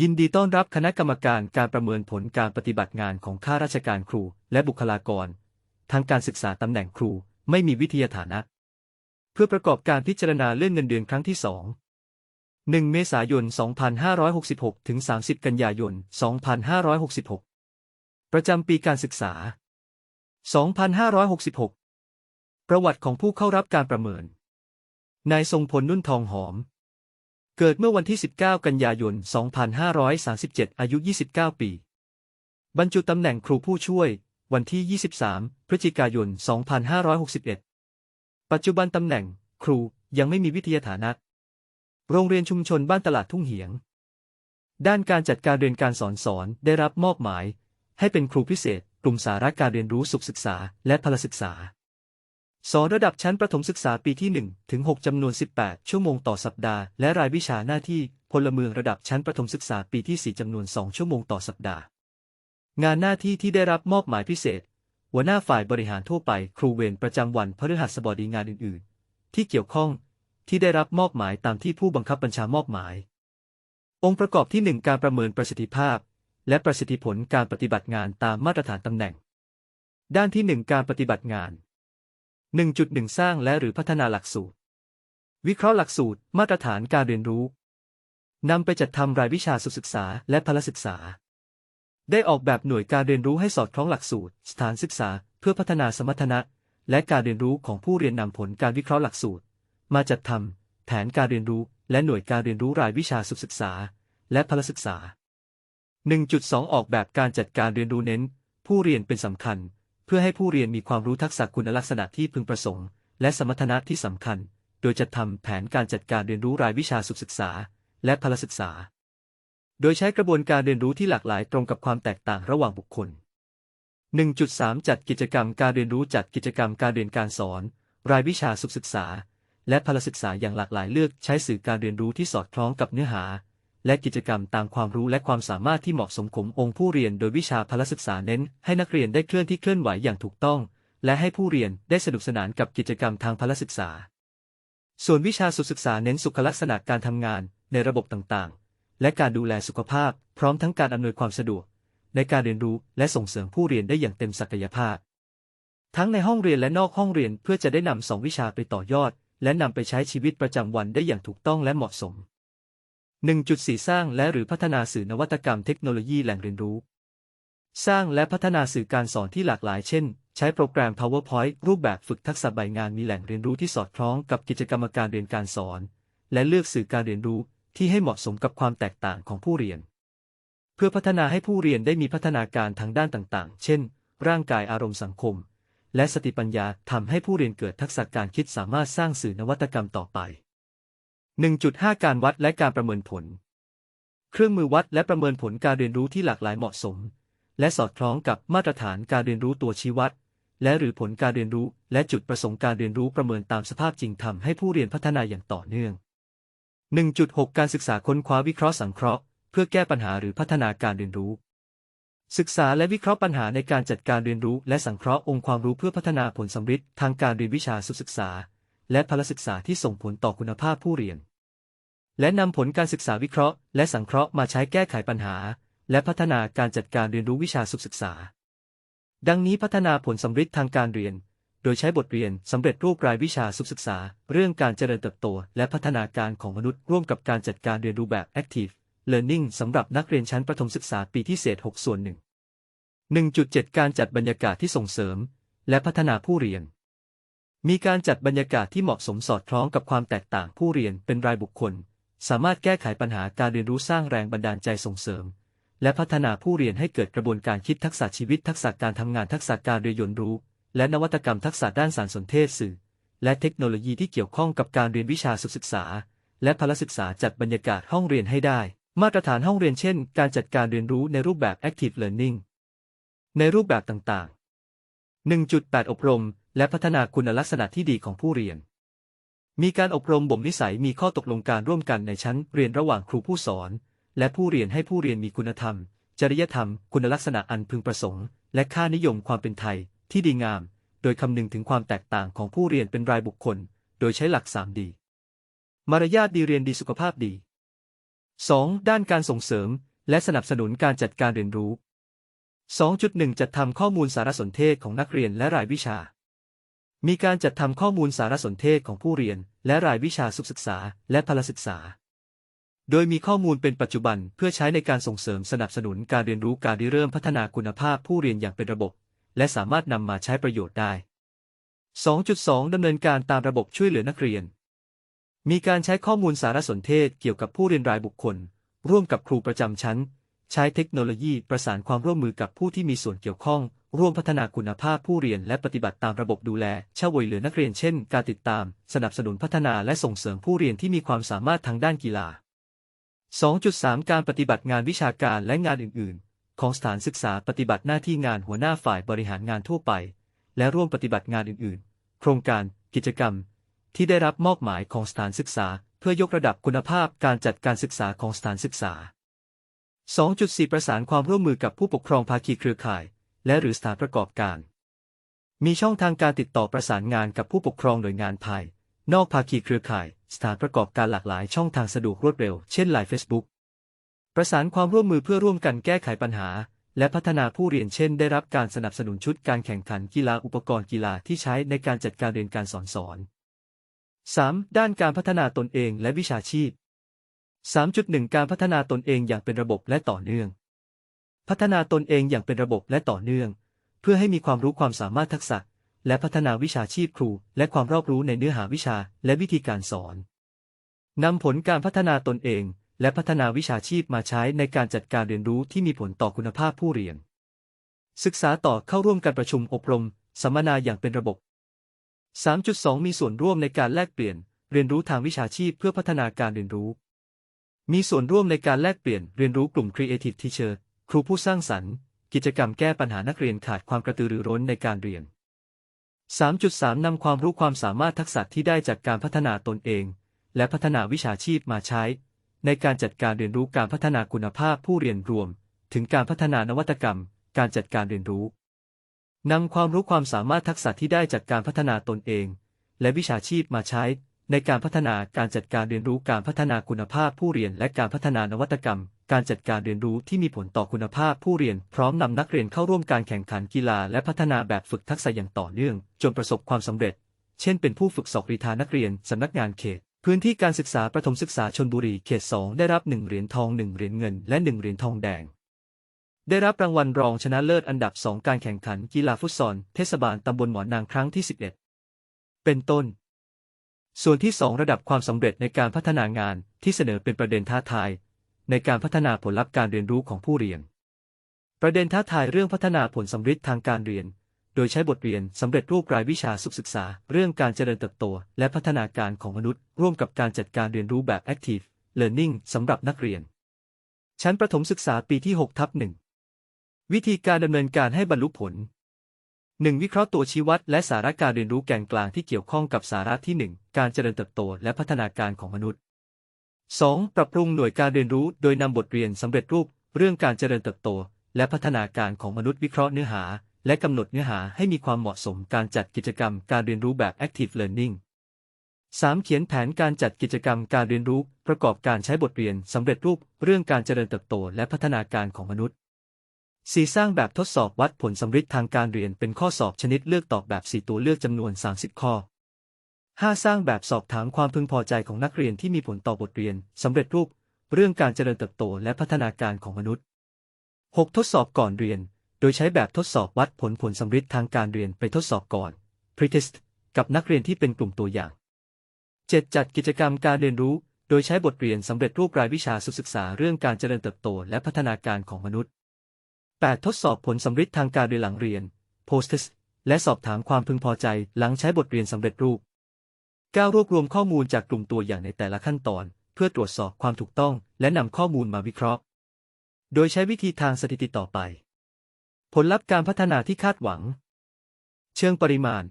ยินดีต้อนรับคณะกรรมการการประเมินผลการปฏิบัติงานของข้าราชการครู และบุคลากร ทางการศึกษาตำแหน่งครูไม่มีวิทยาฐานะ เพื่อประกอบการพิจารณาเลื่อนเงินเดือนครั้งที่ 2 1 เมษายน 2566 ถึง 30 กันยายน 2566 ประจำปีการศึกษา 2566 ประวัติของผู้เข้ารับการประเมิน นายทรงพลนุ่นทองหอม เกิดเมื่อวันที่ 19 กันยายน 2537 อายุ 29 ปี บรรจุตำแหน่งครูผู้ช่วย วันที่ 23 พฤศจิกายน 2561 ปัจจุบันตำแหน่ง ครูยังไม่มีวิทยาฐานะ โรงเรียนชุมชนบ้านตลาดทุ่งเหียง ด้านการจัดการเรียนการสอนสอนได้รับมอบหมาย ให้เป็นครูพิเศษ กลุ่มสาระการเรียนรู้สุขศึกษา และพลศึกษา สอนระดับชั้นประถมศึกษาปีที่ 1 ถึง 6 จำนวน 18 ชั่วโมงต่อสัปดาห์ และรายวิชาหน้าที่พลเมืองระดับชั้นประถมศึกษาปีที่ 4 จำนวน 2 ชั่วโมงต่อสัปดาห์ งานหน้าที่ที่ได้รับมอบหมายพิเศษ หัวหน้าฝ่ายบริหารทั่วไป ครูเวรประจำวันพฤหัสบดีงานอื่น ๆ ที่เกี่ยวข้องที่ได้รับมอบหมายตามที่ผู้บังคับบัญชามอบหมาย องค์ประกอบที่ 1 การประเมินประสิทธิภาพ และประสิทธิผลการปฏิบัติงานตามมาตรฐานตำแหน่ง ด้านที่ 1 การปฏิบัติงาน 1.1 สร้างและหรือพัฒนาหลักสูตร วิเคราะห์หลักสูตร มาตรฐานการเรียนรู้ นำไปจัดทำรายวิชาสุศึกษาและพลศึกษา ได้ออกแบบหน่วยการเรียนรู้ให้สอดคล้องหลักสูตร สถานศึกษา เพื่อพัฒนาสมรรถนะ และการเรียนรู้ของผู้เรียนนำผลการวิเคราะห์หลักสูตร มาจัดทำแผนการเรียนรู้ และหน่วยการเรียนรู้รายวิชาสุศึกษา และพลศึกษา 1.2 ออกแบบการจัดการเรียนรู้เน้น ผู้เรียนเป็นสำคัญ เพื่อให้ผู้เรียนมีความรู้ทักษะคุณลักษณะที่พึงประสงค์ และสมรรถนะที่สำคัญ โดยจัดทำแผนการจัดการเรียนรู้รายวิชาสุขศึกษา และพลศึกษา โดยใช้กระบวนการเรียนรู้ที่หลากหลายตรงกับความแตกต่างระหว่างบุคคล 1.3 จัดกิจกรรมการเรียนรู้จัดกิจกรรมการเรียนการสอน รายวิชาสุขศึกษา และพลศึกษาอย่างหลากหลายเลือกใช้สื่อการเรียนรู้ที่สอดคล้องกับเนื้อหา และกิจกรรมตามความรู้และความสามารถที่เหมาะสมขององค์ผู้เรียนโดยวิชาพละศึกษาเน้น ให้นักเรียนได้เคลื่อนที่เคลื่อนไหวอย่างถูกต้อง และให้ผู้เรียนได้สนุกสนานกับกิจกรรมทางพละศึกษา ส่วนวิชาสุขศึกษาเน้นสุขลักษณะการทำงานในระบบต่างๆ และการดูแลสุขภาพ พร้อมทั้งการอำนวยความสะดวก ในการเรียนรู้และส่งเสริมผู้เรียนได้อย่างเต็มศักยภาพ ทั้งในห้องเรียนและนอกห้องเรียนเพื่อจะได้นำสองวิชาไปต่อยอด และนำไปใช้ชีวิตประจำวันได้อย่างถูกต้องและเหมาะสม 1.4 สร้างและหรือพัฒนาสื่อนวัตกรรมเทคโนโลยีแหล่งเรียนรู้ สร้างและพัฒนาสื่อการสอนที่หลากหลาย เช่น ใช้โปรแกรม PowerPoint รูปแบบฝึกทักษะใบงานมีแหล่งเรียนรู้ที่สอดคล้องกับกิจกรรมการเรียนการสอน และเลือกสื่อการเรียนรู้ที่ให้เหมาะสมกับความแตกต่างของผู้เรียน เพื่อพัฒนาให้ผู้เรียนได้มีพัฒนาการทางด้านต่างๆ เช่น ร่างกายอารมณ์สังคม และสติปัญญาทำให้ผู้เรียนเกิดทักษะการคิดสามารถสร้างสื่อนวัตกรรมต่อไป 1.5 การวัดและการประเมินผล เครื่องมือวัดและประเมินผลการเรียนรู้ที่หลากหลายเหมาะสม และสอดคล้องกับมาตรฐานการเรียนรู้ตัวชี้วัด และหรือผลการเรียนรู้ และจุดประสงค์การเรียนรู้ประเมินตามสภาพจริงทำให้ผู้เรียนพัฒนาอย่างต่อเนื่อง 1.6 การศึกษาค้นคว้าวิเคราะห์สังเคราะห์ เพื่อแก้ปัญหาหรือพัฒนาการเรียนรู้ ศึกษาและวิเคราะห์ปัญหาในการจัดการเรียนรู้ และสังเคราะห์องค์ความรู้เพื่อพัฒนาผลสำฤทธิ์ทางการเรียนวิชาสุศึกษา และพลศึกษาที่ส่งผลต่อคุณภาพผู้เรียน และนำผลการศึกษาวิเคราะห์ และสังเคราะห์มาใช้แก้ไขปัญหา และพัฒนาการจัดการเรียนรู้วิชาสุขศึกษา ดังนี้พัฒนาผลสำฤทธิ์ทางการเรียน โดยใช้บทเรียนสำเร็จรูปรายวิชาสุขศึกษา เรื่องการเจริญเติบโต และพัฒนาการของมนุษย์ร่วมกับการจัดการเรียนรู้แบบ Active Learning สำหรับนักเรียนชั้นประถมศึกษาปีที่เศษ 6 ส่วนหนึ่ง1.7 การจัดบรรยากาศที่ส่งเสริม และพัฒนาผู้เรียน มีการจัดบรรยากาศที่เหมาะสมสอดคล้องกับความแตกต่างผู้เรียนเป็นรายบุคคล สามารถแก้ไขปัญหาการเรียนรู้สร้างแรงบันดาลใจส่งเสริม และพัฒนาผู้เรียนให้เกิดกระบวนการคิดทักษะชีวิตทักษะการทำงานทักษะการเรียนรู้ และนวัตกรรมทักษะด้านสารสนเทศสื่อ และเทคโนโลยีที่เกี่ยวข้องกับการเรียนวิชาศึกษา และพลศึกษาจัดบรรยากาศห้องเรียนให้ได้ มาตรฐานห้องเรียนเช่น การจัดการเรียนรู้ในรูปแบบ Active Learning ในรูปแบบต่างๆ 1.8 อบรม และพัฒนาคุณลักษณะที่ดีของผู้เรียน มีการอบรมบ่มนิสัยมีข้อตกลงการร่วมกันในชั้นเรียนระหว่างครูผู้สอน และผู้เรียนให้ผู้เรียนมีคุณธรรม จริยธรรม คุณลักษณะอันพึงประสงค์ และค่านิยมความเป็นไทย ที่ดีงาม โดยคำนึงถึงความแตกต่างของผู้เรียนเป็นรายบุคคล โดยใช้หลัก 3D มารยาทดีเรียนดีสุขภาพดี 2. ด้านการส่งเสริม และสนับสนุนการจัดการเรียนรู้ 2.1 จัดทำข้อมูลสารสนเทศของนักเรียนและรายวิชา มีการจัดทำข้อมูลสารสนเทศของผู้เรียน และรายวิชาสุขศึกษา และพลศึกษา โดยมีข้อมูลเป็นปัจจุบันเพื่อใช้ในการส่งเสริมสนับสนุนการเรียนรู้การริเริ่มพัฒนาคุณภาพผู้เรียนอย่างเป็นระบบ และสามารถนำมาใช้ประโยชน์ได้ 2.2 ดำเนินการตามระบบช่วยเหลือนักเรียน มีการใช้ข้อมูลสารสนเทศเกี่ยวกับผู้เรียนรายบุคคล ร่วมกับครูประจำชั้น ใช้เทคโนโลยีประสานความร่วมมือกับผู้ที่มีส่วนเกี่ยวข้อง ร่วมพัฒนาคุณภาพผู้เรียนและปฏิบัติตามระบบดูแลช่วยเหลือนักเรียนเช่น การติดตาม สนับสนุนพัฒนาและส่งเสริมผู้เรียนที่มีความสามารถทางด้านกีฬา 2.3 การปฏิบัติงานวิชาการและงานอื่น ๆ ของสถานศึกษาปฏิบัติหน้าที่งานหัวหน้าฝ่ายบริหารงานทั่วไป และร่วมปฏิบัติงานอื่น ๆ โครงการ กิจกรรม ที่ได้รับมอบหมายของสถานศึกษา เพื่อยกระดับคุณภาพการจัดการศึกษาของสถานศึกษา 2.4 ประสานความร่วมมือกับผู้ปกครองภาคีเครือข่าย และหรือสถานประกอบการ มีช่องทางการติดต่อประสานงานกับผู้ปกครองหน่วยงานภาย นอกภาคีเครือข่าย สถานประกอบการหลากหลายช่องทางสะดวกรวดเร็ว เช่นไลน์ Facebook ประสานความร่วมมือเพื่อร่วมกันแก้ไขปัญหา และพัฒนาผู้เรียนเช่น ได้รับการสนับสนุนชุดการแข่งขันกีฬาอุปกรณ์กีฬาที่ใช้ในการจัดการเรียนการสอนสอน 3. ด้านการพัฒนาตนเองและวิชาชีพ 3.1 การพัฒนาตนเองอย่างเป็นระบบและต่อเนื่อง พัฒนาตนเองอย่างเป็นระบบและต่อเนื่อง เพื่อให้มีความรู้ความสามารถทักษะ และพัฒนาวิชาชีพครู และความรอบรู้ในเนื้อหาวิชาและวิธีการสอนนำผลการพัฒนาตนเอง และพัฒนาวิชาชีพมาใช้ในการจัดการเรียนรู้ที่มีผลต่อคุณภาพผู้เรียน ศึกษาต่อเข้าร่วมการประชุมอบรม สัมมนาอย่างเป็นระบบ 3.2 มีส่วนร่วมในการแลกเปลี่ยน เรียนรู้ทางวิชาชีพเพื่อพัฒนาการเรียนรู้ มีส่วนร่วมในการแลกเปลี่ยนเรียนรู้กลุ่ม Creative Teacher ครูผู้สร้างสรรค์ กิจกรรมแก้ปัญหานักเรียนขาดความกระตือรือร้นในการเรียน 3.3 นำความรู้ความสามารถทักษะที่ได้จากการพัฒนาตนเอง และพัฒนาวิชาชีพมาใช้ ในการจัดการเรียนรู้การพัฒนาคุณภาพผู้เรียนรวม ถึงการพัฒนานวัตกรรม การจัดการเรียนรู้นำความรู้ความสามารถทักษะที่ได้จากการพัฒนาตนเอง และวิชาชีพมาใช้ ในการพัฒนาการจัดการเรียนรู้การพัฒนาคุณภาพผู้เรียนและการพัฒนานวัตกรรม การจัดการเรียนรู้ที่มีผลต่อคุณภาพผู้เรียน พร้อมนำนักเรียนเข้าร่วมการแข่งขันกีฬาและพัฒนาแบบฝึกทักษะอย่างต่อเนื่อง จนประสบความสำเร็จ เช่นเป็นผู้ฝึกสอบรีทานักเรียนสำนักงานเขต พื้นที่การศึกษาประถมศึกษาชนบุรีเขต 2 ได้รับ1เหรียญทอง1เหรียญเงินและ1เหรียญทองแดงได้รับรางวัลรองชนะเลิศอันดับ 2 การแข่งขันกีฬาฟุตซอลเทศบาลตำบลหมอนางครั้งที่ 11 เป็นต้น ส่วนที่ 2 ระดับความสำเร็จในการพัฒนางานที่เสนอเป็นประเด็นท้าทาย ในการพัฒนาผลลัพธ์การเรียนรู้ของผู้เรียน ประเด็นท้าทายเรื่องพัฒนาผลสำฤทธิ์ทางการเรียน โดยใช้บทเรียนสำเร็จรูปรายวิชาสุขศึกษา เรื่องการเจริญเติบโต และพัฒนาการของมนุษย์ ร่วมกับการจัดการเรียนรู้แบบ Active Learning สำหรับนักเรียน ชั้นประถมศึกษาปีที่6ทับหนึ่งวิธีการดำเนินการให้บรรลุผล 1. วิเคราะห์ตัวชี้วัดและสาระการเรียนรู้แกนกลางที่เกี่ยวข้องกับสาระที่ 1 การเจริญเติบโตและพัฒนาการของมนุษย์ 2. ปรับปรุงหน่วยการเรียนรู้โดยนำบทเรียนสำเร็จรูป เรื่องการเจริญเติบโต และพัฒนาการของมนุษย์วิเคราะห์เนื้อหา และกำหนดเนื้อหาให้มีความเหมาะสมการจัดกิจกรรมการเรียนรู้แบบ Active Learning 3. เขียนแผนการจัดกิจกรรมการเรียนรู้ ประกอบการใช้บทเรียนสำเร็จรูป เรื่องการเจริญเติบโตและพัฒนาการของมนุษย์ 4. สร้างแบบทดสอบวัดผลสำฤทธิ์ทางการเรียนเป็นข้อสอบชนิดเลือกตอบแบบ 4 ตัวเลือกจำนวน 30 ข้อ 5. สร้างแบบสอบถามความพึงพอใจของนักเรียนที่มีผลต่อบทเรียนสำเร็จรูป เรื่องการเจริญเติบโตและพัฒนาการของมนุษย์ 6. ทดสอบก่อนเรียน โดยใช้แบบทดสอบวัดผลผลสำฤทธิ์ทางการเรียนไปทดสอบก่อน pretest กับนักเรียนที่เป็นกลุ่มตัวอย่าง 7. จัดกิจกรรมการเรียนรู้ โดยใช้บทเรียนสำเร็จรูปรายวิชาศึกษาเรื่องการเจริญเติบโตและพัฒนาการของมนุษย์ 8. ทดสอบผลสำฤทธิ์ทางการเรียนหลังเรียน post test และสอบถามความพึงพอใจหลังใช้บทเรียนสำเร็จรูป 9. รวบรวมข้อมูลจากกลุ่มตัวอย่างในแต่ละขั้นตอน เพื่อตรวจสอบความถูกต้อง และนำข้อมูลมาวิเคราะห์ โดยใช้วิธีทางสถิติต่อไป ผลลัพธ์การพัฒนาที่คาดหวัง เชิงปริมาณ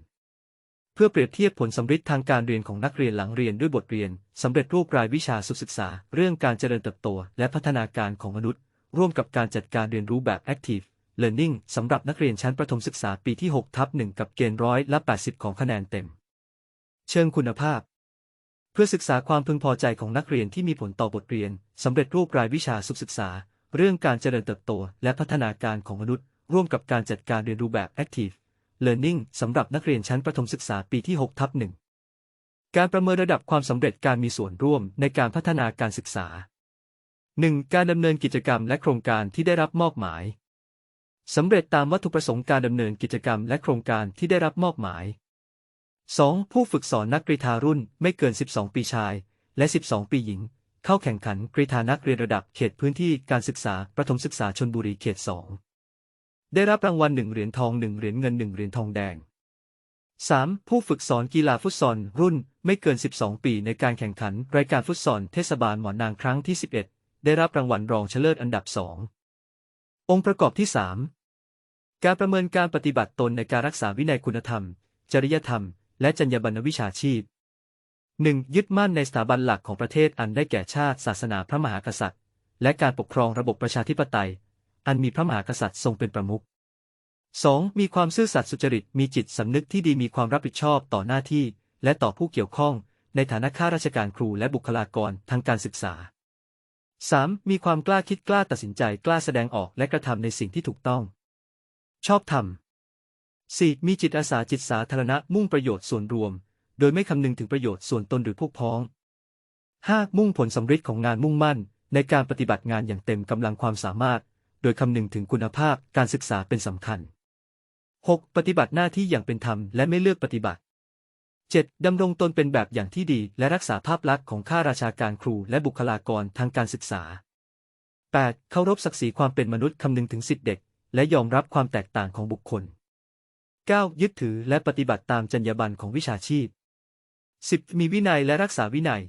เพื่อเปรียบเทียบผลสำฤทธิ์ทางการเรียนของนักเรียนหลังเรียนด้วยบทเรียนสำเร็จรูปรายวิชาสุศึกษา เรื่องการเจริญเติบโต และพัฒนาการของมนุษย์ ร่วมกับการจัดการเรียนรู้แบบ Active Learning สำหรับนักเรียนชั้นประถมศึกษาปีที่6ทับ1กับเกณฑ์ร้อยละ80 ของคะแนนเต็ม เชิงคุณภาพ เพื่อศึกษาความพึงพอใจของนักเรียนที่มีผลต่อบทเรียนสำเร็จรูปรายวิชาสุขศึกษา เรื่องการเจริญเติบโต และพัฒนาการของมนุษย์ ร่วมกับการจัดการเรียนรู้แบบ Active Learning สำหรับนักเรียนชั้นประถมศึกษาปีที่6ทับหนึ่งการประเมินระดับความสำเร็จการมีส่วนร่วมในการพัฒนาการศึกษา 1. การดำเนินกิจกรรมและโครงการที่ได้รับมอบหมาย สำเร็จตามวัตถุประสงค์การดำเนินกิจกรรมและโครงการที่ได้รับมอบหมาย 2. ผู้ฝึกสอนนักกรีฑารุ่นไม่เกิน 12 ปีชาย และ 12 ปีหญิง เข้าแข่งขันกรีฑานักเรียนระดับเขตพื้นที่การศึกษาประถมศึกษาชนบุรีเขต 2 ได้รับรางวัล 1 เหรียญทอง 1 เหรียญเงิน 1 เหรียญทองแดง 3. ผู้ฝึกสอนกีฬาฟุตซอลรุ่นไม่เกิน 12 ปีในการแข่งขันรายการฟุตซอลเทศบาลหมอนางครั้งที่ 11 ได้รับรางวัลรองชนะเลิศอันดับ2องค์ประกอบที่ 3 การประเมินการปฏิบัติตนในการรักษาวินัยคุณธรรม จริยธรรม และจรรยาบรรณวิชาชีพ 1. ยึดมั่นในสถาบันหลักของประเทศอันได้แก่ชาติ ศาสนาพระมหากษัตริย์ และการปกครองระบบประชาธิปไตย อันมีพระมหากษัตริย์ทรงเป็นประมุข 2. มีความซื่อสัตย์สุจริต มีจิตสำนึกที่ดีมีความรับผิดชอบต่อหน้าที่ และต่อผู้เกี่ยวข้อง ในฐานะข้าราชการครูและบุคลากรทางการศึกษา 3. มีความกล้าคิดกล้าตัดสินใจกล้าแสดงออกและกระทำในสิ่งที่ถูกต้อง ชอบธรรม 4. มีจิตอาสาจิตสาธารณะมุ่งประโยชน์ส่วนรวม โดยไม่คำนึงถึงประโยชน์ส่วนตนหรือพวกพ้อง 5. มุ่งผลสำเร็จของงานมุ่งมั่น ในการปฏิบัติงานอย่างเต็มกำลังความสามารถ โดยคำนึงถึงคุณภาพการศึกษาเป็นสำคัญ 6. ปฏิบัติหน้าที่อย่างเป็นธรรมและไม่เลือกปฏิบัติ 7. ดำรงตนเป็นแบบอย่างที่ดี และรักษาภาพลักษณ์ของข้าราชการครูและบุคลากรทางการศึกษา 8. เคารพศักดิ์ศรีความเป็นมนุษย์คำนึงถึงสิทธิเด็ก และยอมรับความแตกต่างของบุคคล 9. ยึดถือและปฏิบัติตามจรรยาบรรณของวิชาชีพ 10. มีวินัยและรักษาวินัย